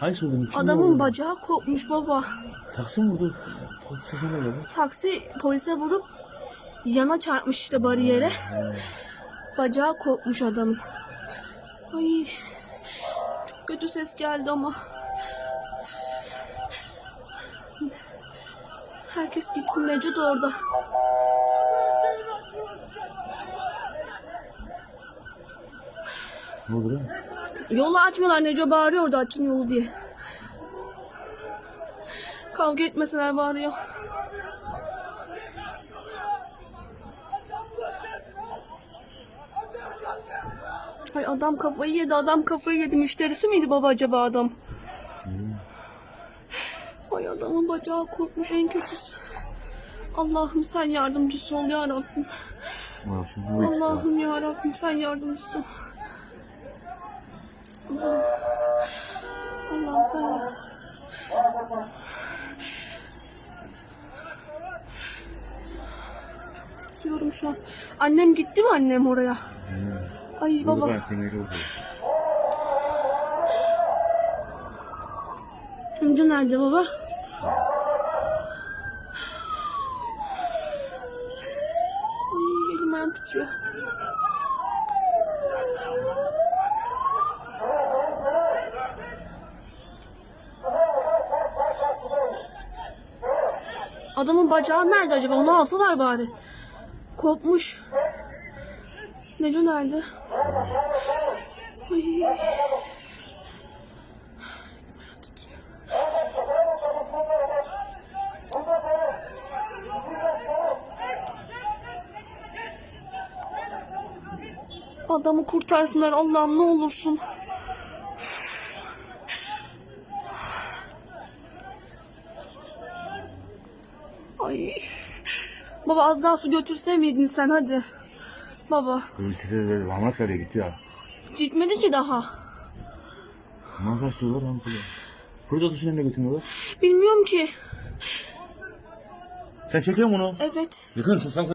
Hangisi vurdu? Kim Adamın vurdu? bacağı kopmuş baba. Taksi mi vurdu? Taksi sesine geldi. Taksi polise vurup yana çarpmış işte bariyere. Bacağı kopmuş adamın. Ay çok kötü ses geldi ama. Herkes gitsin Neco da orada. Ne oldu lan? Yolu açmıyorlar Neco bağırıyor orada açın yolu diye. Kavga etmeseler bağırıyor. Ay adam kafayı yedi adam kafayı yedi müşterisi miydi baba acaba adam? Ay adamın bacağı kopmuş en kötüsü. Allah'ım sen yardımcısı ol ya Rabbim. Allah'ım ya Rabbim sen yardımcısı ol. Allah'ım. Ya- Çok titriyorum şu an. Annem gitti mi annem oraya? Ay baba. Amca nerede baba? Ay elim ayağım titriyor. Adamın bacağı nerede acaba? Onu alsalar bari. Kopmuş. Neco nerede? Ay. Adamı kurtarsınlar Allah'ım ne olursun. Ay. Baba az daha su götürse miydin sen hadi. Baba. Sese böyle Anlatkale'ye gitti ya. Gitmedi ki daha. Manzara sürüyorlar lan burada. Fırça dışına ne götürüyorlar? Bilmiyorum ki. Sen çekiyor musun onu? Evet. Yıkar mısın sen?